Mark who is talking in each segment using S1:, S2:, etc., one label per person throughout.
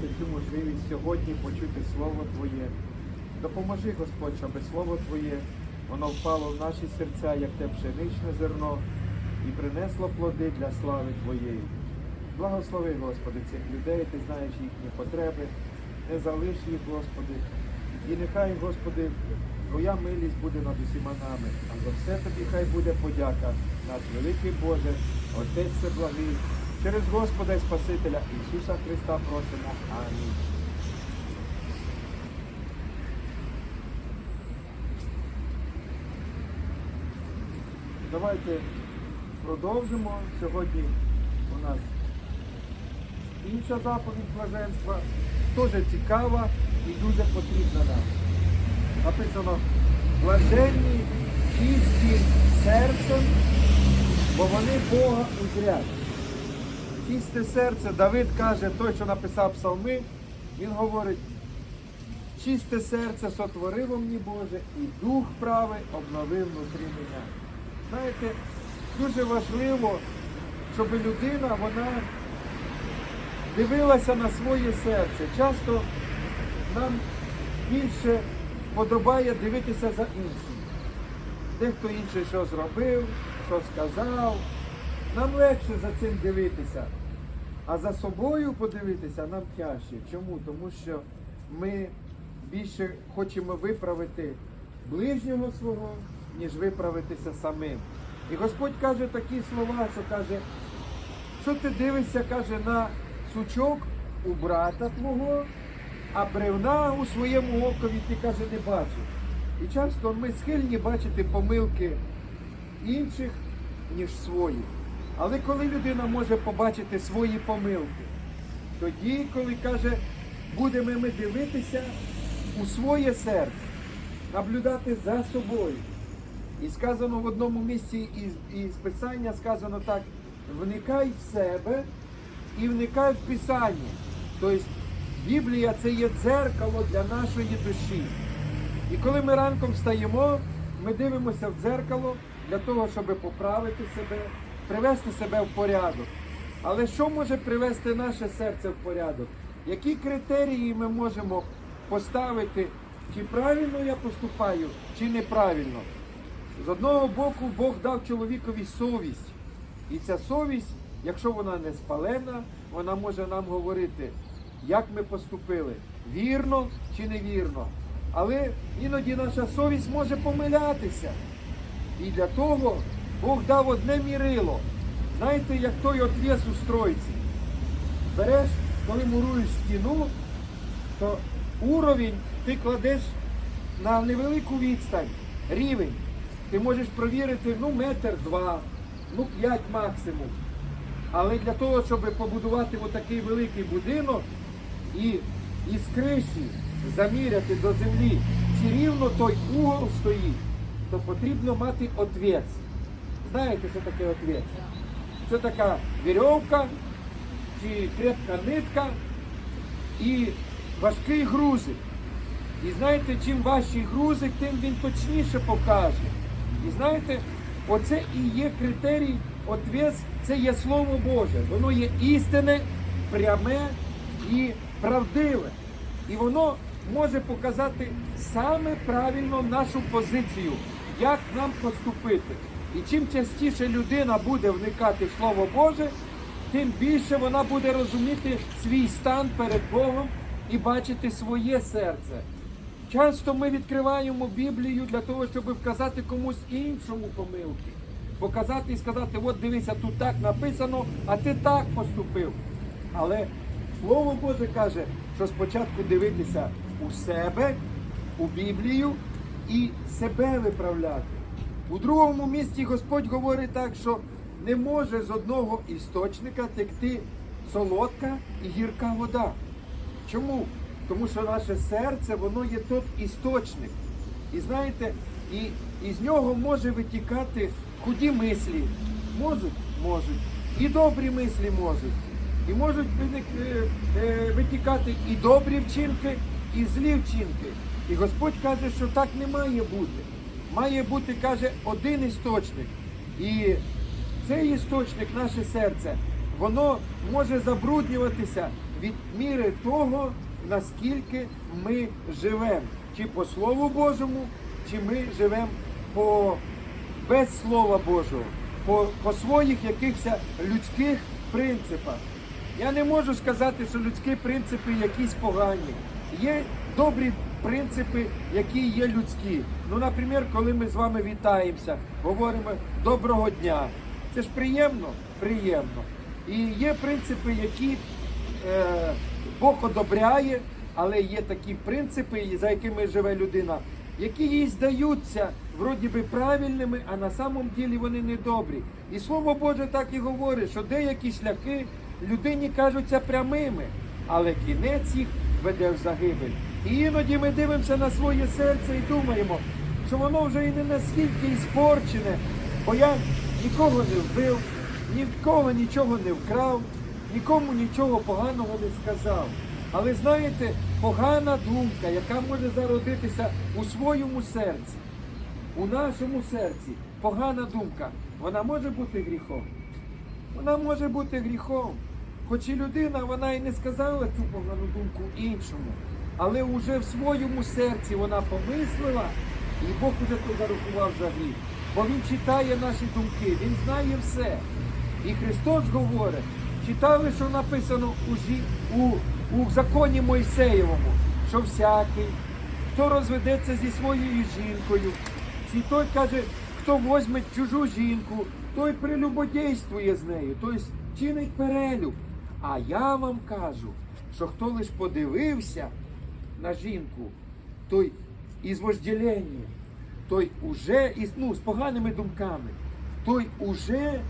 S1: даєш цю можливість сьогодні почути Слово Твоє. Допоможи, Господь, щоб Слово Твоє воно впало в наші серця, як те пшеничне зерно, і принесло плоди для слави Твоєї. Благослови, Господи, цих людей, ти знаєш їхні потреби, не залиш їх, Господи. І нехай, Господи, Твоя милість буде над усіма нами. А за все тобі хай буде подяка, наш великий Боже, Отець Всеблагий, через Господа і Спасителя Ісуса Христа просимо. Амінь. Давайте продовжимо. Сьогодні у нас інша заповідь блаженства, теж цікава і дуже потрібна нам. Написано блаженні чисті серцем, бо вони Бога узрять. Чисте серце, Давид каже, той, що написав псалми, він говорить, чисте серце сотворило мені Боже, і дух правий обновив внутрі мене. Знаєте, дуже важливо, щоб людина, вона дивилася на своє серце. Часто нам більше подобає дивитися за іншим. Дехто інший що зробив, що сказав. Нам легше за цим дивитися. А за собою подивитися нам тяжче. Чому? Тому що ми більше хочемо виправити ближнього свого, ніж виправитися самим. І Господь каже такі слова, що каже, що ти дивишся, каже, на сучок у брата твого, а бревна у своєму окові ти каже не бачиш. І часто ми схильні бачити помилки інших, ніж свої. Але коли людина може побачити свої помилки, тоді, коли каже, будемо ми дивитися у своє серце, наблюдати за собою. І сказано в одному місці із, із Писання сказано так: вникай в себе і вникай в Писання. Тобто Біблія це є дзеркало для нашої душі. І коли ми ранком встаємо, ми дивимося в дзеркало для того, щоб поправити себе, привести себе в порядок. Але що може привести наше серце в порядок? Які критерії ми можемо поставити, чи правильно я поступаю, чи неправильно? З одного боку, Бог дав чоловікові совість. І ця совість, якщо вона не спалена, вона може нам говорити, як ми поступили, вірно чи невірно. Але іноді наша совість може помилятися. І для того Бог дав одне мірило. Знаєте, як той отвес у стройці. Береш, коли муруєш стіну, то уровень ти кладеш на невелику відстань, рівень. Ти можеш провірити ну, метр два, ну п'ять максимум. Але для того, щоб побудувати отакий великий будинок і із криші заміряти до землі, чи рівно той угол стоїть, то потрібно мати отвес. Знаєте, що таке отвес? Це така вірьовка чи крепка нитка і важкий грузик. І знаєте, чим важчий грузик, тим він точніше покаже. І знаєте, оце і є критерій, отвес, це є Слово Боже. Воно є істинне, пряме і правдиве. І воно може показати саме правильно нашу позицію, як нам поступити. І чим частіше людина буде вникати в Слово Боже, тим більше вона буде розуміти свій стан перед Богом і бачити своє серце. Часто ми відкриваємо Біблію для того, щоб вказати комусь іншому помилки. Показати і сказати, от дивися, тут так написано, а ти так поступив. Але Слово Боже каже, що спочатку дивитися у себе, у Біблію і себе виправляти. У другому місці Господь говорить так, що не може з одного істочника текти солодка і гірка вода. Чому? Тому що наше серце, воно є тот істочник. І знаєте, і із нього може витікати худі мислі. Можуть? Можуть. І добрі мислі можуть. І можуть е, е, витікати і добрі вчинки, і злі вчинки. І Господь каже, що так не має бути. Має бути, каже, один істочник. І цей істочник, наше серце, воно може забруднюватися від міри того, наскільки ми живемо. Чи по Слову Божому, чи ми живемо по без Слова Божого, по, по своїх якихось людських принципах. Я не можу сказати, що людські принципи якісь погані. Є добрі принципи, які є людські. Ну, наприклад, коли ми з вами вітаємося, говоримо доброго дня. Це ж приємно? Приємно. І є принципи, які е, Бог одобряє, але є такі принципи, за якими живе людина, які їй здаються вроді би правильними, а на самом ділі вони недобрі. І Слово Боже так і говорить, що деякі шляхи людині кажуться прямими, але кінець їх веде в загибель. І іноді ми дивимося на своє серце і думаємо, що воно вже і не настільки іспорчене, бо я нікого не вбив, ні в кого нічого не вкрав, нікому нічого поганого не сказав. Але знаєте, погана думка, яка може зародитися у своєму серці, у нашому серці, погана думка, вона може бути гріхом. Вона може бути гріхом. Хоч і людина, вона і не сказала цю погану думку іншому, але вже в своєму серці вона помислила, і Бог уже то зарахував за гріх. Бо Він читає наші думки, Він знає все. І Христос говорить, читали, що написано у, у, у законі Мойсеєвому, що всякий, хто розведеться зі своєю жінкою, чи той каже, хто возьме чужу жінку, той прелюбодействує з нею, тобто чинить перелюб. А я вам кажу, що хто лиш подивився на жінку, той із вожделенням, той уже із, ну, з поганими думками, той уже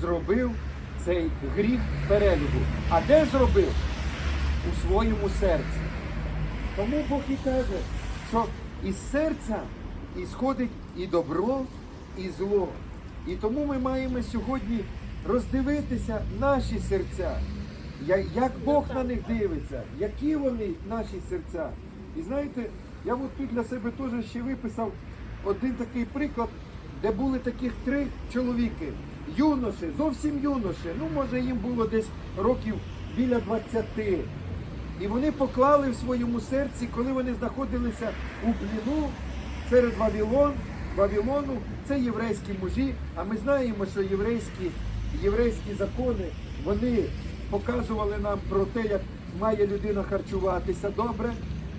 S1: зробив цей гріх перелюбу. А де зробив? У своєму серці. Тому Бог і каже, що із серця ісходить і добро, і зло. І тому ми маємо сьогодні роздивитися наші серця, як Бог на них дивиться, які вони наші серця. І знаєте, я от тут для себе теж ще виписав один такий приклад, де були таких три чоловіки, юноші, зовсім юноші, ну може їм було десь років біля 20. І вони поклали в своєму серці, коли вони знаходилися у пліну серед Вавилон, Вавилону, це єврейські мужі. А ми знаємо, що єврейські, єврейські закони вони показували нам про те, як має людина харчуватися добре,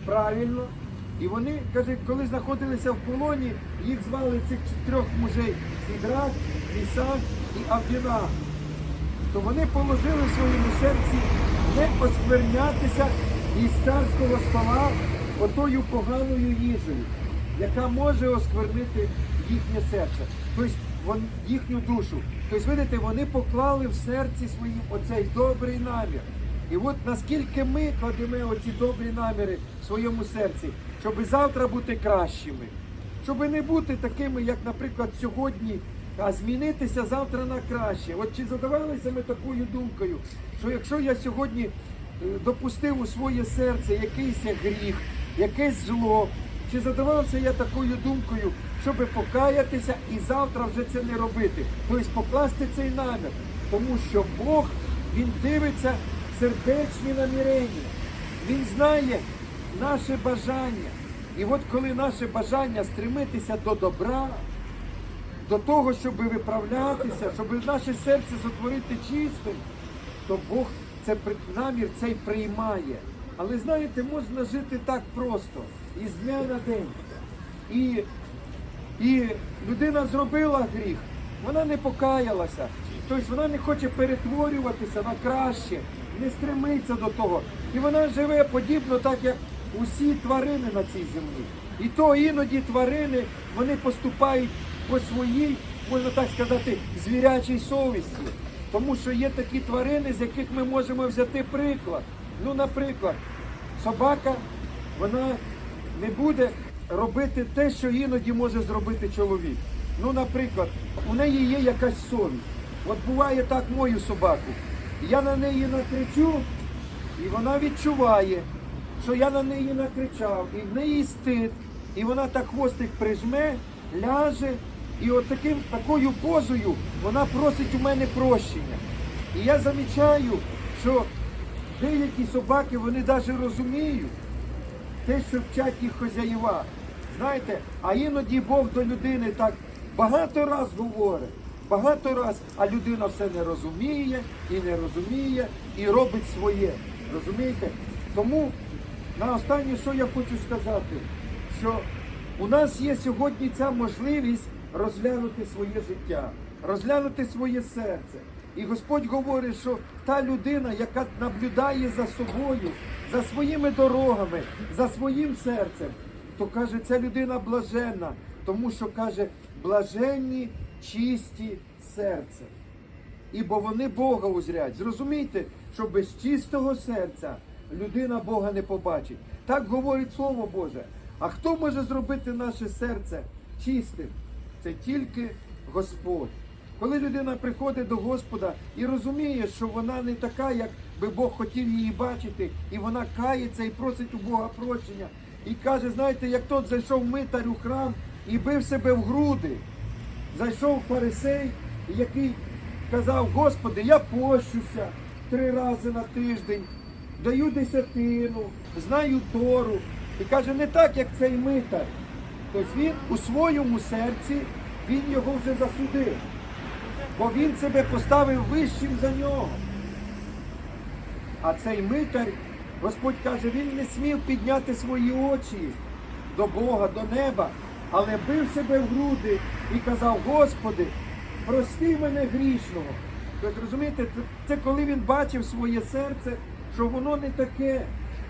S1: правильно. І вони, каже, коли знаходилися в полоні, їх звали цих трьох мужей Сідрак, Місак і Авдіна то вони положили в своєму серці не осквернятися із царського стола отою поганою їжею, яка може осквернити їхнє серце, тобто їхню душу. Тобто, видите, вони поклали в серці своїм оцей добрий намір. І от наскільки ми кладемо оці добрі наміри в своєму серці, щоб завтра бути кращими, щоб не бути такими, як, наприклад, сьогодні, а змінитися завтра на краще. От чи задавалися ми такою думкою, що якщо я сьогодні е, допустив у своє серце якийсь гріх, якесь зло, чи задавався я такою думкою, щоб покаятися і завтра вже це не робити, тобто покласти цей намір, тому що Бог він дивиться сердечні намірення, він знає наше бажання. І от коли наше бажання стремитися до добра, до того, щоб виправлятися, щоб наше серце затворити чистим, то Бог це намір цей приймає. Але знаєте, можна жити так просто, із дня на день. І, і людина зробила гріх, вона не покаялася. Тобто вона не хоче перетворюватися на краще, не стремиться до того. І вона живе подібно так, як усі тварини на цій землі. І то іноді тварини вони поступають по своїй, можна так сказати, звірячій совісті. Тому що є такі тварини, з яких ми можемо взяти приклад. Ну, наприклад, собака, вона не буде робити те, що іноді може зробити чоловік. Ну, наприклад, у неї є якась совість. От буває так мою собаку. Я на неї накричу, і вона відчуває, що я на неї накричав, і в неї стид, і вона так хвостик прижме, ляже, і от таким, такою позою вона просить у мене прощення. І я замічаю, що деякі собаки вони навіть розуміють те, що вчать їх хазяїва. Знаєте, а іноді Бог до людини так багато раз говорить, багато раз, а людина все не розуміє і не розуміє, і робить своє. Розумієте? Тому на останнє, що я хочу сказати, що у нас є сьогодні ця можливість розглянути своє життя, розглянути своє серце. І Господь говорить, що та людина, яка наблюдає за собою, за своїми дорогами, за своїм серцем, то каже, ця людина блаженна, тому що каже, блаженні, чисті серцем. Ібо вони Бога узрять. Зрозумійте, що без чистого серця людина Бога не побачить. Так говорить Слово Боже. А хто може зробити наше серце чистим? Це тільки Господь. Коли людина приходить до Господа і розуміє, що вона не така, як би Бог хотів її бачити, і вона кається і просить у Бога прощення, і каже, знаєте, як тот зайшов митар у храм і бив себе в груди. Зайшов фарисей, який казав, Господи, я пощуся три рази на тиждень, даю десятину, знаю Тору. І каже, не так, як цей митар. Тобто він у своєму серці, він його вже засудив. Бо він себе поставив вищим за нього. А цей митар, Господь каже, він не смів підняти свої очі до Бога, до неба, але бив себе в груди і казав, Господи, прости мене грішного. Тобто, розумієте, це коли він бачив своє серце, що воно не таке.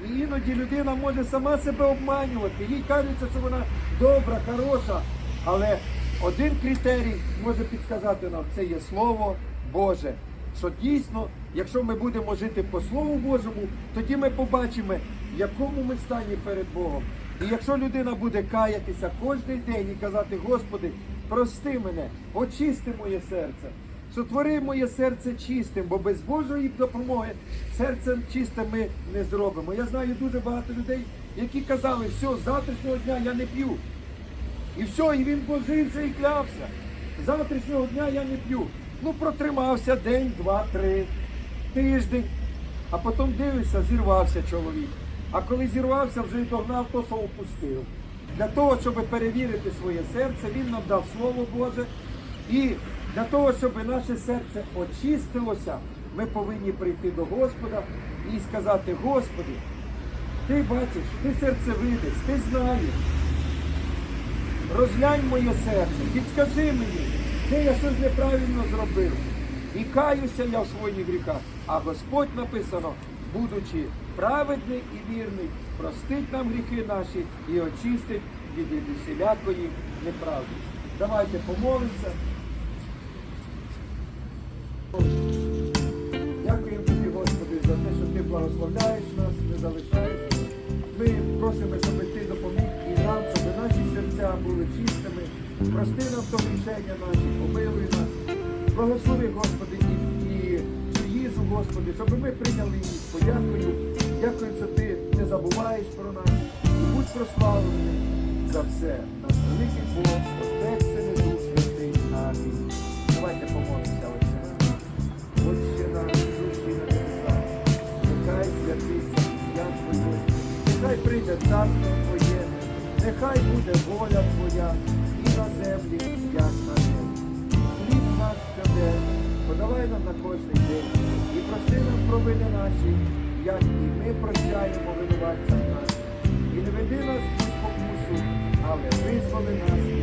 S1: І іноді людина може сама себе обманювати. Їй кажеться, що вона добра, хороша. Але один критерій може підказати нам, це є Слово Боже. Що дійсно, якщо ми будемо жити по Слову Божому, тоді ми побачимо, в якому ми стані перед Богом. І якщо людина буде каятися кожен день і казати, Господи, прости мене, очисти моє серце, сотвори моє серце чистим, бо без Божої допомоги серцем чистим ми не зробимо. Я знаю дуже багато людей, які казали, все, з завтрашнього дня я не п'ю. І все, і він божився і клявся. Завтрашнього дня я не п'ю. Ну, протримався день, два, три, тиждень. А потім дивишся, зірвався чоловік. А коли зірвався, вже й догнав, то що опустив. Для того, щоб перевірити своє серце, він нам дав Слово Боже. І для того, щоб наше серце очистилося, ми повинні прийти до Господа і сказати, Господи, ти бачиш, ти серцевидець, ти знаєш. Розглянь моє серце, підскажи мені, де я щось неправильно зробив. І каюся я в своїх гріхах. А Господь написано, будучи праведний і вірний, простить нам гріхи наші і очистить від усілякої неправди. Давайте помолимося. Дякуємо тобі, Господи, за те, що ти благословляєш нас, не залишаєш. Ми просимо, щоб ти щоб серця були чистими. Прости нам то рішення наші, помилуй нас. Благослови, Господи, і, цю їжу, Господи, щоб ми прийняли її. Подякую. Дякую, що ти не забуваєш про нас. І будь прославлений за все. Наш великий Бог, Отець, Син і Дух Святий. Амінь. Давайте помолимося, Отче наш. Отче наш, душі на небесах, нехай святиться ім'я Твоє, нехай прийде царство нехай буде воля Твоя і на землі, як на небі. Хліб нас щоденний, подавай нам на кожний день і прости нам провини наші, як і ми прощаємо винуватцям нашим. І не веди нас у спокусу, але визволи нас.